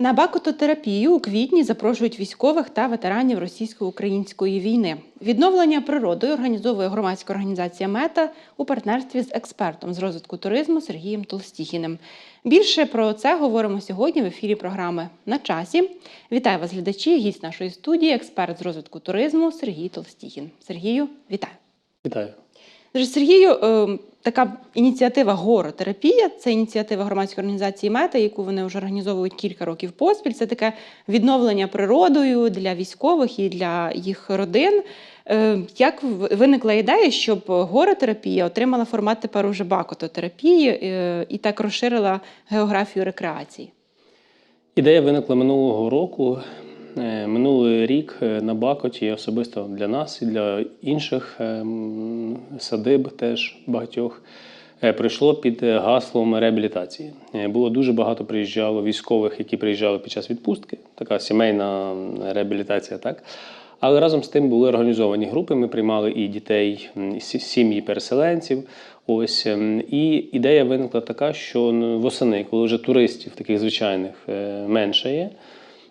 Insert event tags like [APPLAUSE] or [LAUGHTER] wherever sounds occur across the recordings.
На бакототерапію у квітні запрошують військових та ветеранів російсько-української війни. Відновлення природою організовує громадська організація Мета у партнерстві з експертом з розвитку туризму Сергієм Толстіхіним. Більше про це говоримо сьогодні в ефірі програми на часі. Вітаю вас, глядачі! Гість нашої студії, експерт з розвитку туризму Сергій Толстіхін. Сергію, вітаю! Вітаю. Сергію, е, така ініціатива горотерапія це ініціатива громадської організації Мета, яку вони вже організовують кілька років поспіль. Це таке відновлення природою для військових і для їх родин. Е, Як виникла ідея, щоб горотерапія отримала формат тепер уже бакототерапії е, і так розширила географію рекреації? Ідея виникла минулого року. Е, Минулий рік е, на Бакоті особисто для нас і для інших е, садиб теж багатьох прийшло під гаслом реабілітації. Було дуже багато приїжджало військових, які приїжджали під час відпустки, така сімейна реабілітація, так. Але разом з тим були організовані групи. Ми приймали і дітей, і сім'ї переселенців. Ось ем, і ідея виникла така, що восени, коли вже туристів таких звичайних менше є,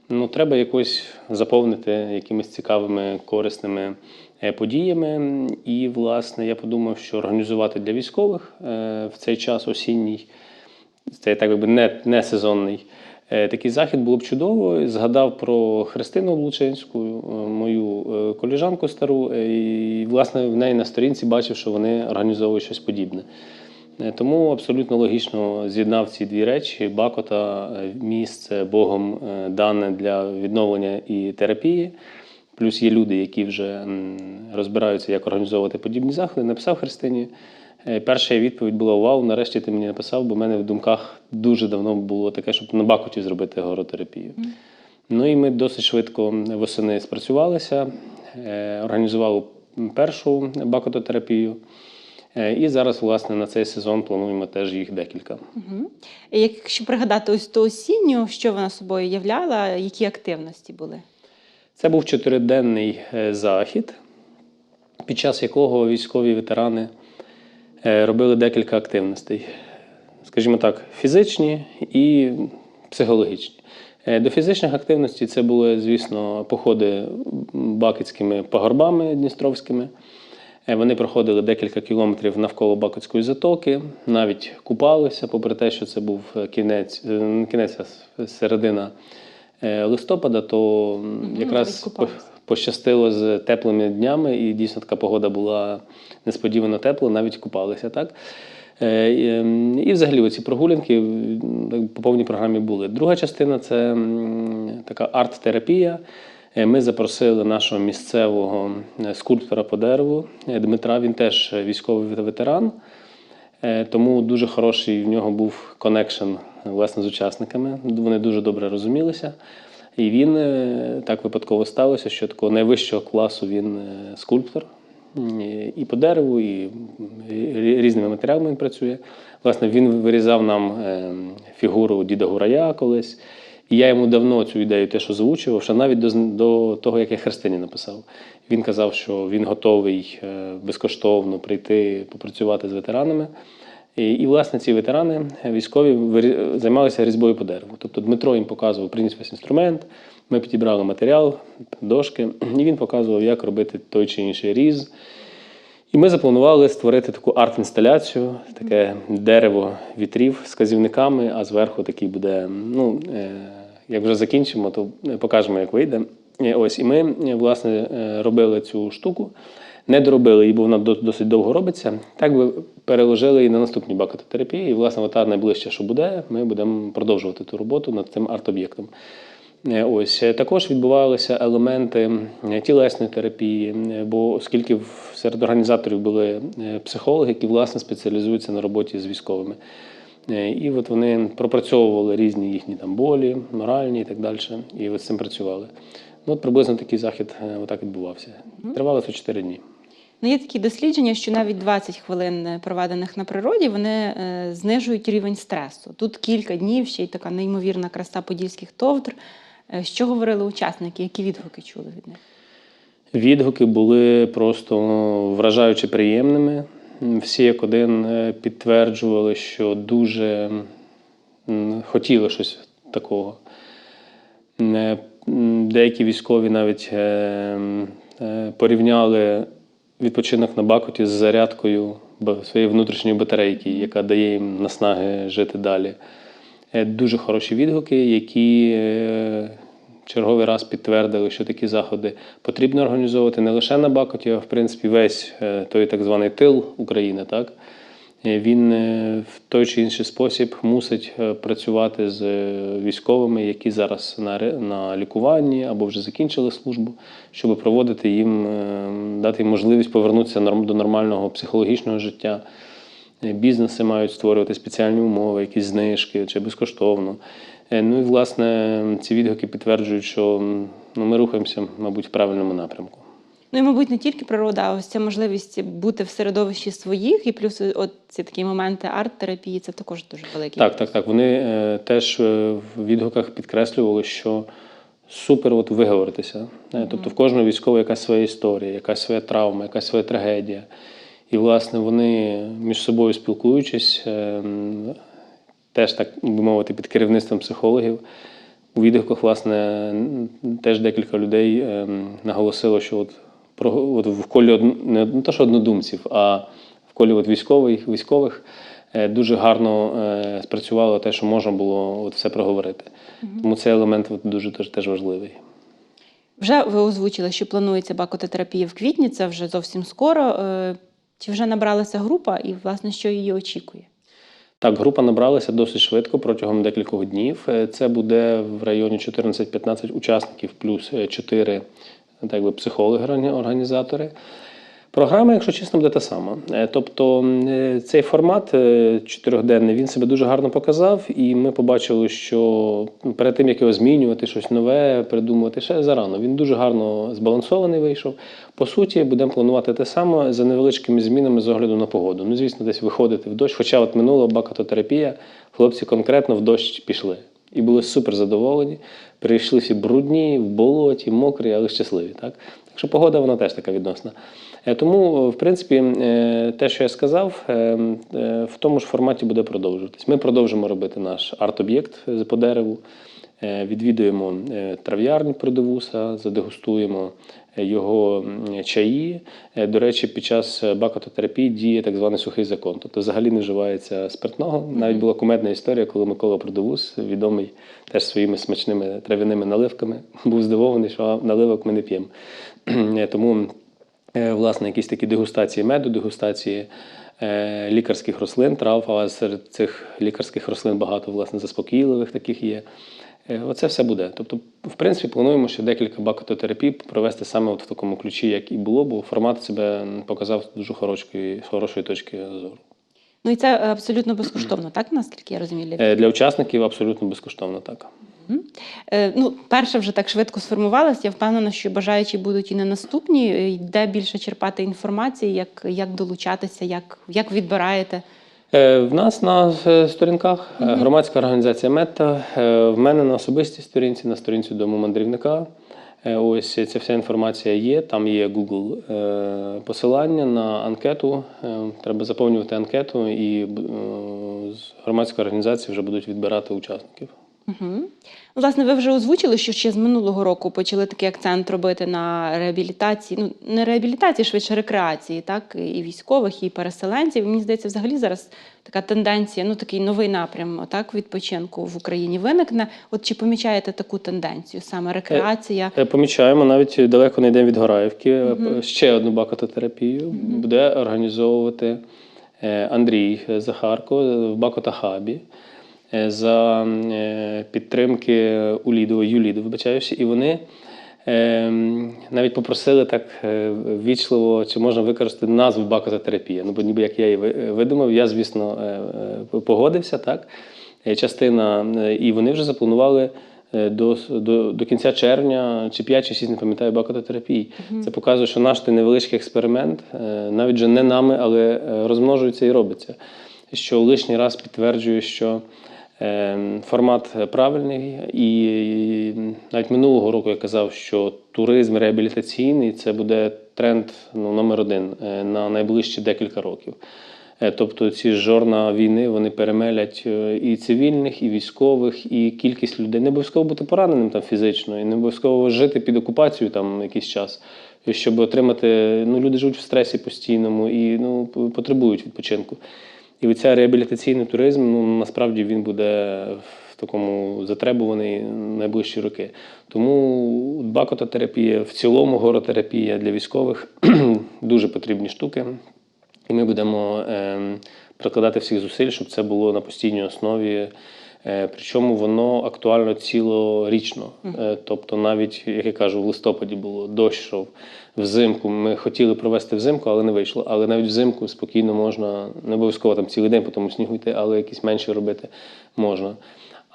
ну треба якось заповнити якимись цікавими, корисними е, подіями. І, власне, я подумав, що організувати для військових е, в цей час осінній, це так би не, не сезонний. е, Такий захід було б чудово. Згадав про Христину Облучинську, е, мою коліжанку стару, і власне в неї на сторінці бачив, що вони організовують щось подібне. Е, Тому абсолютно логічно з'єднав ці дві речі: Бакота, е, місце Богом е, дане для відновлення і терапії. Плюс є люди, які вже розбираються, як організовувати подібні заходи. Написав Христині. Перша відповідь була: Вау, нарешті ти мені написав, бо в мене в думках дуже давно було таке, щоб на Бакоті зробити горотерапію. Ну і ми досить швидко восени спрацювалися, організували першу бакототерапію. Е, І зараз, власне, на цей сезон плануємо теж їх декілька. Угу. Якщо пригадати ось ту осінню, що вона собою являла, які активності були? Це був чотириденний е, захід, під час якого військові ветерани е, робили декілька активностей. Скажімо так, фізичні і психологічні. До фізичних активностей це були, звісно, походи бакетськими пагорбами дністровськими. Е, Вони проходили декілька кілометрів навколо Бакотської затоки, навіть купалися, попри те, що це був е, кінець, е, кінець, середина листопада, то якраз пощастило з теплими днями, і дійсно така погода була несподівано тепла, навіть купалися. Так? Е, і, ем, взагалі оці прогулянки по повній програмі були. Друга частина це така арт-терапія. Е, Ми запросили нашого місцевого е, скульптора по дереву е, Дмитра. Він теж військовий ветеран. Тому дуже хороший в нього був конекшн власне з учасниками. Вони дуже добре розумілися. І він так випадково сталося, що такого найвищого класу він скульптор. І по дереву, і різними матеріалами він працює. Власне, він вирізав нам е, фігуру діда Гурая колись. І я йому давно цю ідею теж озвучував, що навіть до, до того, як я Христині написав. Він казав, що він готовий е, безкоштовно прийти попрацювати з ветеранами. І, і власне, ці ветерани е, військові займалися різьбою по дереву. Тобто Дмитро їм показував, приніс весь інструмент, ми підібрали матеріал, дошки, і він показував, як робити той чи інший різ. І ми запланували створити таку арт-інсталяцію, таке дерево вітрів з казівниками, а зверху такий буде. Ну, е, як вже закінчимо, то покажемо, як вийде. Е, Ось, і ми, е, власне, робили цю штуку, не доробили її, бо вона досить довго робиться. Так би переложили її на наступні бакототерапії. І, власне, та найближче, що буде, ми будемо продовжувати ту роботу над цим арт-об'єктом. Е, Ось е, також відбувалися елементи тілесної терапії, е, бо оскільки серед організаторів були психологи, які власне спеціалізуються на роботі з військовими. І от вони пропрацьовували різні їхні там болі, моральні і так далі. І от з цим працювали. Ну, от приблизно такий захід отак відбувався. Тривало це 4 дні. Ну, є такі дослідження, що навіть 20 хвилин проведених на природі вони знижують рівень стресу. Тут кілька днів ще й така неймовірна краса подільських товтр. Е, Що говорили учасники, які відгуки чули від них? Відгуки були просто вражаюче приємними. Всі як один е, підтверджували, що дуже хотіли щось такого. Е, Деякі військові навіть порівняли відпочинок на Бакуті з зарядкою своєї внутрішньої батарейки, яка дає їм наснаги жити далі. Е, Дуже хороші відгуки, які е, черговий раз підтвердили, що такі заходи потрібно організовувати не лише на Бакуті, а в принципі весь е, той так званий тил України. Так? Він в той чи інший спосіб мусить працювати з військовими, які зараз на, на лікуванні або вже закінчили службу, щоб проводити їм, дати їм можливість повернутися до нормального психологічного життя. Е, Бізнеси мають створювати спеціальні умови, якісь знижки чи безкоштовно. Е, Ну і власне ці відгуки підтверджують, що ну, ми рухаємося, мабуть, в правильному напрямку. Ну і, мабуть, не тільки природа, а ось ця можливість бути в середовищі своїх, і плюс от ці такі моменти арт-терапії це також дуже великі. Так, так, так. Вони е, теж е, в відгуках підкреслювали, що супер от виговоритися. Е, Тобто в кожного військового якась своя історія, якась своя травма, якась своя трагедія. І, власне, вони між собою спілкуючись, е, теж так би мовити, під керівництвом психологів. У відгуках, власне, теж декілька людей е, наголосило, що от, от в колі не, то, що однодумців, а в колі от військових, військових е, дуже гарно спрацювало те, що можна було от все проговорити. Тому цей елемент от дуже теж, теж важливий. Вже ви озвучили, що планується бакототерапія в квітні, це вже зовсім скоро. Е, Чи вже набралася група і, власне, що її очікує? Так, група набралася досить швидко протягом декількох днів. Е, Це буде в районі 14-15 учасників, плюс 4 так би, психологи-організатори. Програма, якщо чесно, буде та сама. Е, Тобто е, цей формат е, чотирьохденний він себе дуже гарно показав, і ми побачили, що перед тим як його змінювати, щось нове, придумувати ще зарано. Він дуже гарно збалансований вийшов. По суті, будемо планувати те саме за невеличкими змінами з огляду на погоду. Ну, звісно, десь виходити в дощ. Хоча от минула бакатотерапія, хлопці конкретно в дощ пішли. І були супер задоволені. Прийшли всі брудні, в болоті, мокрі, але щасливі. Так? Так що погода вона теж така відносна. Е, Тому, в принципі, е, те, що я сказав, е, е, в тому ж форматі буде продовжуватись. Ми продовжимо робити наш арт-об'єкт по дереву. Е, Відвідуємо е, трав'ярню продовуса, задегустуємо е, його чаї. Е, До речі, під час е, бакототерапії діє так званий сухий закон. Тобто взагалі не вживається спиртного. Навіть була кумедна історія, коли Микола Продовус, відомий теж своїми смачними трав'яними наливками, був здивований, що наливок ми не п'ємо. [CLEARS THROAT] Тому Е, власне, якісь такі дегустації меду, дегустації е, лікарських рослин, трав, а серед цих лікарських рослин багато власне заспокійливих таких є. Е, Оце все буде. Тобто, в принципі, плануємо ще декілька бакототерапій провести саме от в такому ключі, як і було, бо формат себе показав з дуже хорошої, хорошої точки зору. Ну і це абсолютно безкоштовно, так наскільки я розумію? Для учасників абсолютно безкоштовно так. Е, Ну, перша вже так швидко сформувалася. Я впевнена, що бажаючі будуть і на наступні. Е, Де більше черпати інформації, як, як долучатися, як, як відбираєте. Е, В нас на сторінках громадська організація Мета. В мене на особистій сторінці, на сторінці дому мандрівника. Ось ця вся інформація є. Там є Google посилання на анкету. Треба заповнювати анкету, і з громадської організації вже будуть відбирати учасників. Угу. Власне, ви вже озвучили, що ще з минулого року почали такий акцент робити на реабілітації, ну не реабілітації, швидше рекреації, так і військових, і переселенців. Мені здається, взагалі зараз така тенденція, ну такий новий напрям так, відпочинку в Україні виникне. От чи помічаєте таку тенденцію, саме рекреація? Е, Помічаємо, навіть далеко не йдемо від Гораївки. Е, Ще одну бакототерапію буде організовувати е, Андрій Захарко в Бакотахабі е, за е, підтримки Улідова, Юліду, вибачаюся, і вони. е, Навіть попросили так е, ввічливо, чи можна використати назву бакототерапія. Ну, бо ніби як я її видумав, я, звісно, е, е, погодився, так. Е, Частина, е, і вони вже запланували е, до, до, до кінця червня, чи 5, чи 6, не пам'ятаю, бакототерапії. Це показує, що наш той невеличкий експеримент, е, навіть вже не нами, але е, розмножується і робиться. Що лишній раз підтверджує, що е, формат правильний, і навіть минулого року я казав, що туризм реабілітаційний це буде тренд ну, номер один е, на найближчі декілька років. Е, Тобто ці жорна війни вони перемелять е, і цивільних, і військових, і кількість людей. Не обов'язково бути пораненим там фізично, і не обов'язково жити під окупацією там якийсь час, щоб отримати. Ну, люди живуть в стресі постійному і ну, потребують відпочинку. І оця реабілітаційний туризм, ну насправді він буде в такому затребуваний найближчі роки. Тому бакототерапія, в цілому горотерапія для військових [CLEARS THROAT] дуже потрібні штуки. І ми будемо е, прикладати всіх зусиль, щоб це було на постійній основі. Е, причому воно актуально цілорічно. Е, тобто, навіть, як я кажу, в листопаді було дощ йшов, взимку. Ми хотіли провести взимку, але не вийшло. Але навіть взимку спокійно можна, не обов'язково там цілий день по тому снігу йти, але якісь менші робити можна.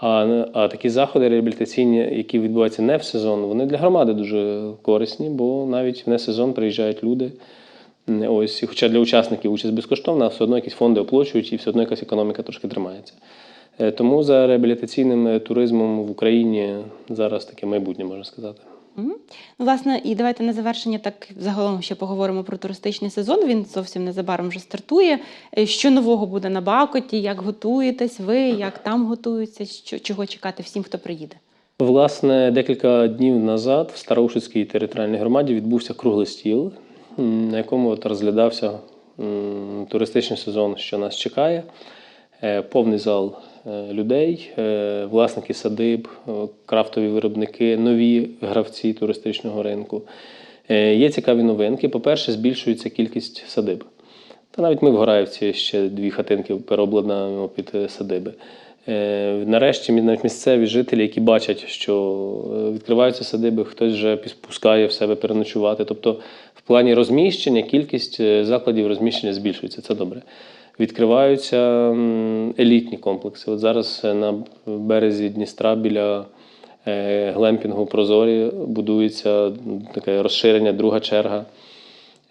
А, а такі заходи реабілітаційні, які відбуваються не в сезон, вони для громади дуже корисні, бо навіть в не сезон приїжджають люди. Ось, хоча для учасників участь безкоштовна, а все одно якісь фонди оплачують і все одно якась економіка трошки тримається. Е, Тому за реабілітаційним е, туризмом в Україні зараз таке майбутнє, можна сказати. Мгм. Ну, власне, і давайте на завершення так загалом ще поговоримо про туристичний сезон. Він зовсім незабаром вже стартує. Е, Що нового буде на Бакоті? Як готуєтесь ви? Як там готуються? Що чого чекати всім, хто приїде? Власне, декілька днів назад в Староушицькій територіальній громаді відбувся круглий стіл, на якому от розглядався туристичний сезон, що нас чекає. Повний зал людей, е, власники садиб, е, крафтові виробники, нові гравці туристичного ринку. Е, Є цікаві новинки. По-перше, збільшується кількість садиб. Та навіть ми в Гораївці ще дві хатинки переобладнаємо під е, садиби. Е, Нарешті навіть місцеві жителі, які бачать, що е, відкриваються садиби, хтось вже пускає в себе переночувати. Тобто, в плані розміщення кількість е, закладів розміщення збільшується. Це добре. Відкриваються елітні комплекси. От зараз е, на березі Дністра біля е, глемпінгу Прозорі будується таке розширення, друга черга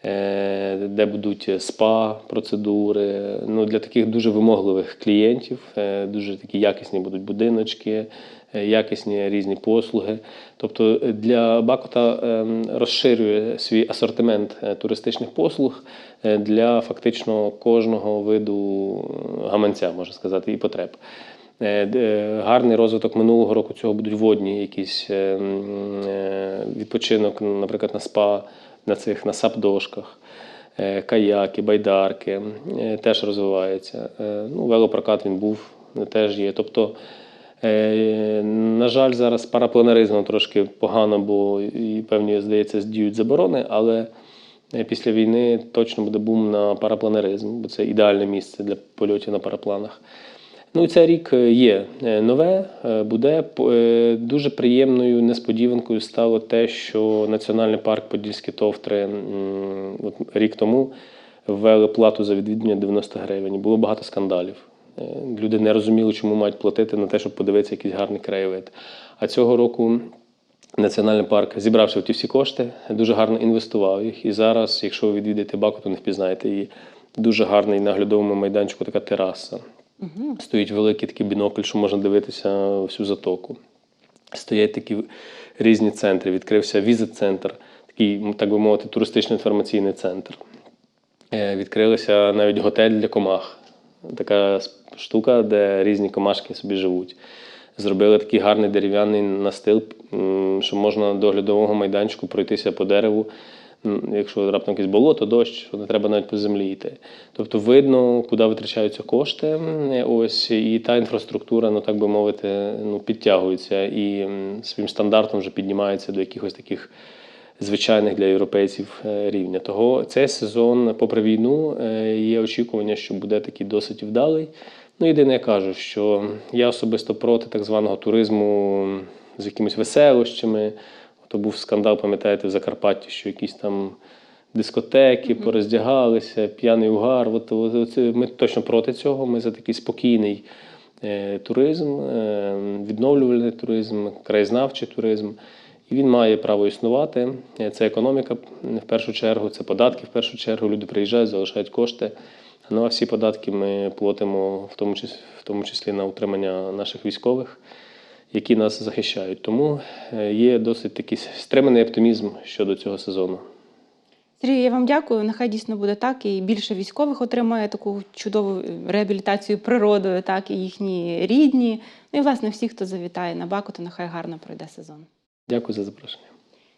де будуть спа-процедури. Ну, для таких дуже вимогливих клієнтів, е, дуже такі якісні будуть будиночки, е, якісні різні послуги. Тобто для Бакота ем, розширює свій асортимент е, туристичних послуг е, для фактично кожного виду е, гаманця, можна сказати, і потреб. Е, е, Гарний розвиток минулого року цього будуть водні якісь е, е, відпочинок, наприклад, на спа, на цих на сап-дошках, е, каяки, байдарки е, теж розвивається. Е, Ну, велопрокат він був, теж є. Тобто, на жаль, зараз з парапланеризмом трошки погано, бо і певні, здається, діють заборони, але після війни точно буде бум на парапланеризм, бо це ідеальне місце для польотів на парапланах. Ну цей рік е, є е, нове, е, буде дуже приємною несподіванкою стало те, що Національний парк Подільські товтри рік тому ввели плату за відвідування 90 гривень. Було багато скандалів. Люди не розуміли, чому мають платити на те, щоб подивитися якийсь гарний краєвид. А цього року Національний парк, зібравши ті всі кошти, дуже гарно інвестував їх. І зараз, якщо ви відвідаєте Баку, то не впізнаєте її. Дуже гарний на оглядовому майданчику така тераса. Стоїть великий такий бінокль, що можна дивитися всю затоку. Стоять такі різні центри. Відкрився візит-центр, такий, так би мовити, туристично-інформаційний центр. Е, Відкрилися навіть готель для комах. Така штука, де різні комашки собі живуть. Зробили такий гарний дерев'яний настил, що можна до оглядового майданчику пройтися по дереву. Якщо раптом якесь болото, дощ, що не треба навіть по землі йти. Тобто видно, куди витрачаються кошти. Ось і та інфраструктура, ну так би мовити, ну підтягується і своїм стандартом вже піднімається до якихось таких звичайних для європейців е, рівня. Того цей сезон, попри війну, е, є очікування, що буде такий досить вдалий. Ну, єдине, я кажу, що я особисто проти так званого туризму з якимись веселощами. То був скандал, пам'ятаєте, в Закарпатті, що якісь там дискотеки пороздягалися, п'яний угар. От, от, от, ми точно проти цього. Ми за такий спокійний е, туризм, е, відновлювальний туризм, краєзнавчий туризм. І він має право існувати. Це економіка в першу чергу, це податки в першу чергу. Люди приїжджають, залишають кошти. Ну а всі податки ми платимо в тому числі, в тому числі на утримання наших військових, які нас захищають. Тому е, є досить такий стриманий оптимізм щодо цього сезону. Сергій, я вам дякую. Нехай дійсно буде так, і більше військових отримає таку чудову е, реабілітацію природою, так і їхні рідні. Ну і власне всі, хто завітає на Бакуту, нехай гарно пройде сезон. Дякую за запрошення.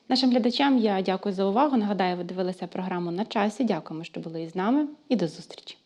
Нашим глядачам я дякую за увагу. Нагадаю, ви дивилися програму на часі. Дякуємо, що були із нами, і до зустрічі.